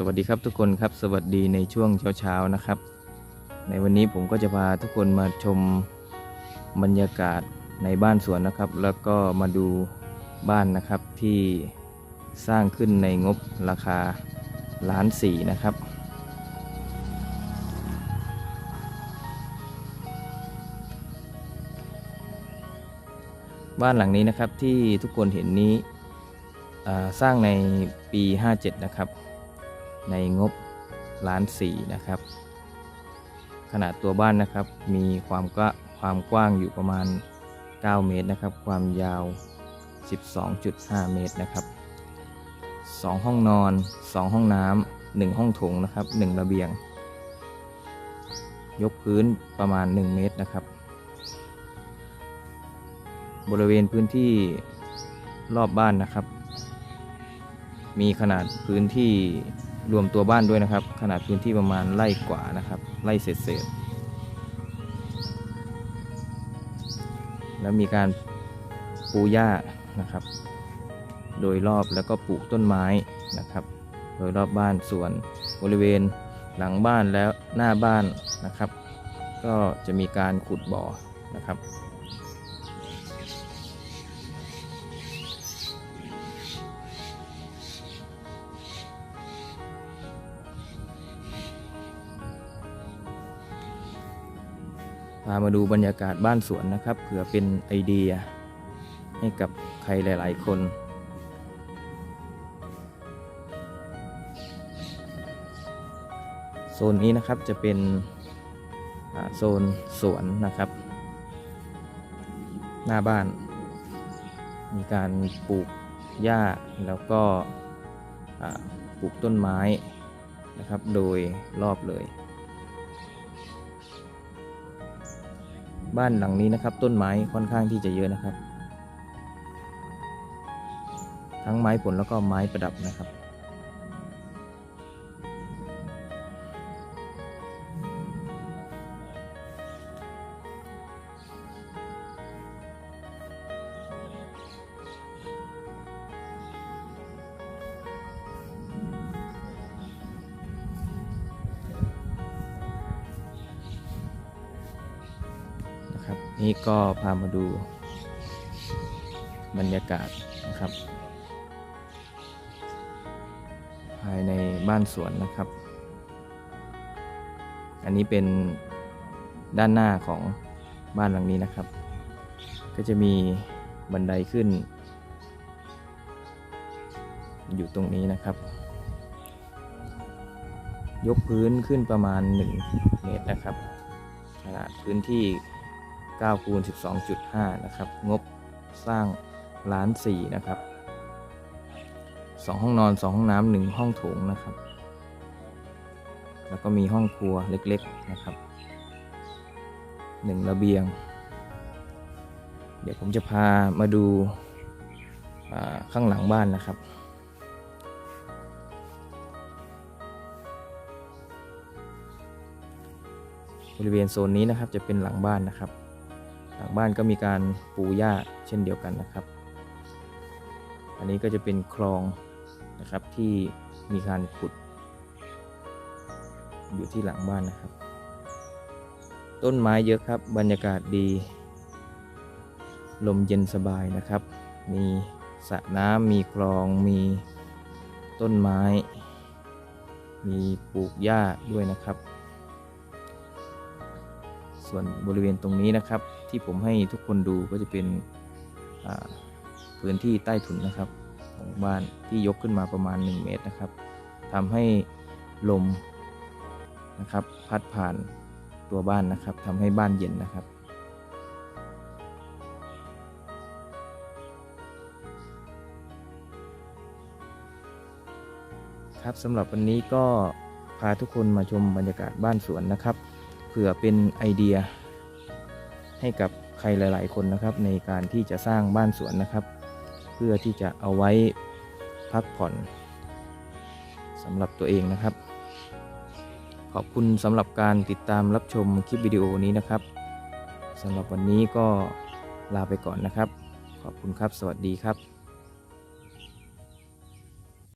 สวัสดีครับทุกคนครับ สวัสดีในช่วงเช้าๆนะครับ ในวันนี้ผมก็จะพาทุกคนมาชมบรรยากาศในบ้านสวนนะครับ แล้วก็มาดูบ้านนะครับที่สร้างขึ้นในงบราคาล้านสี่นะครับ บ้านหลังนี้นะครับที่ทุกคนเห็นนี้สร้างในปี 57 นะครับ ในงบล้านสี่นะครับ ขนาดตัวบ้านนะครับมีความกว้าความกว้างอยู่ประมาณ 9 เมตรนะครับ ความยาว 12.5 เมตรนะครับ 2 ห้องนอน 2 ห้องน้ำ1ห้องโถงนะครับ 1 ระเบียง ยกพื้นประมาณ 1 เมตรนะครับ บริเวณพื้นที่รอบบ้านนะครับ มีขนาดพื้นที่ รวมตัวบ้านด้วยนะครับ ขนาดพื้นที่ประมาณไร่กว่านะครับไร่เศษเศษแล้วมีการปูหญ้านะครับ โดยรอบแล้วก็ปลูกต้นไม้นะครับ โดยรอบบ้านส่วนบริเวณหลังบ้านแล้วหน้าบ้านนะครับ ก็จะมีการขุดบ่อนะครับามาดูบรรยากาศบ้านสวนนะครับ เผื่อเป็นไอเดีย ให้กับใครหลาย ๆ คนโซนนี้นะครับจะเป็นโซนสวนนะครับ หน้าบ้าน มีการปลูกหญ้าแล้วก็ปลูกต้นไม้นะครับ โดยรอบเลย บ้านหลังนี้นะครับ ต้นไม้ค่อนข้างที่จะเยอะนะครับ ทั้งไม้ผลแล้วก็ไม้ประดับนะครับ นี่ก็พามาดูบรรยากาศนะครับ ภายในบ้านสวนนะครับ อันนี้เป็นด้านหน้าของบ้านหลังนี้นะครับ ก็จะมีบันไดขึ้น อยู่ตรงนี้นะครับ ยกพื้นขึ้นประมาณ 1 เมตรนะครับขนาดพื้นที่ 9คูณ12.5 นะครับ งบสร้างล้านสี่นะครับ 2 ห้องนอน 2 ห้องน้ำหนึ่งห้องโถงนะครับ แล้วก็มีห้องครัวเล็กๆนะครับ 1 ระเบียง เดี๋ยวผมจะพามาดูาข้างหลังบ้านนะครับบริเวณโซนนี้นะครับจะเป็นหลังบ้านนะครับ หลังบ้านก็มีการปูหญ้าเช่นเดียวกันนะครับ อันนี้ก็จะเป็นคลองนะครับที่มีการขุด อยู่ที่หลังบ้านนะครับ ต้นไม้เยอะครับบรรยากาศดี ลมเย็นสบายนะครับ มีสระน้ำมีคลองมีต้นไม้ มีปลูกหญ้าด้วยนะครับ ส่วนบริเวณตรงนี้นะครับ ที่ผมให้ทุกคนดูก็จะเป็นพื้นที่ใต้ถุนนะครับของบ้านที่ยกขึ้นมาประมาณ 1 เมตรนะครับทำให้ลมนะครับ พัดผ่านตัวบ้านนะครับทำให้บ้านเย็นนะครับ ครับสำหรับวันนี้ก็พาทุกคนมาชมบรรยากาศบ้านสวนนะครับ เผื่อเป็นไอเดีย ให้กับใครหลาย ๆ คนนะครับ ในการที่จะสร้างบ้านสวนนะครับ เพื่อที่จะเอาไว้พักผ่อนสำหรับตัวเองนะครับ ขอบคุณสำหรับการติดตามรับชมคลิปวิดีโอนี้นะครับสำหรับวันนี้ก็ลาไปก่อนนะครับ ขอบคุณครับ สวัสดีครับ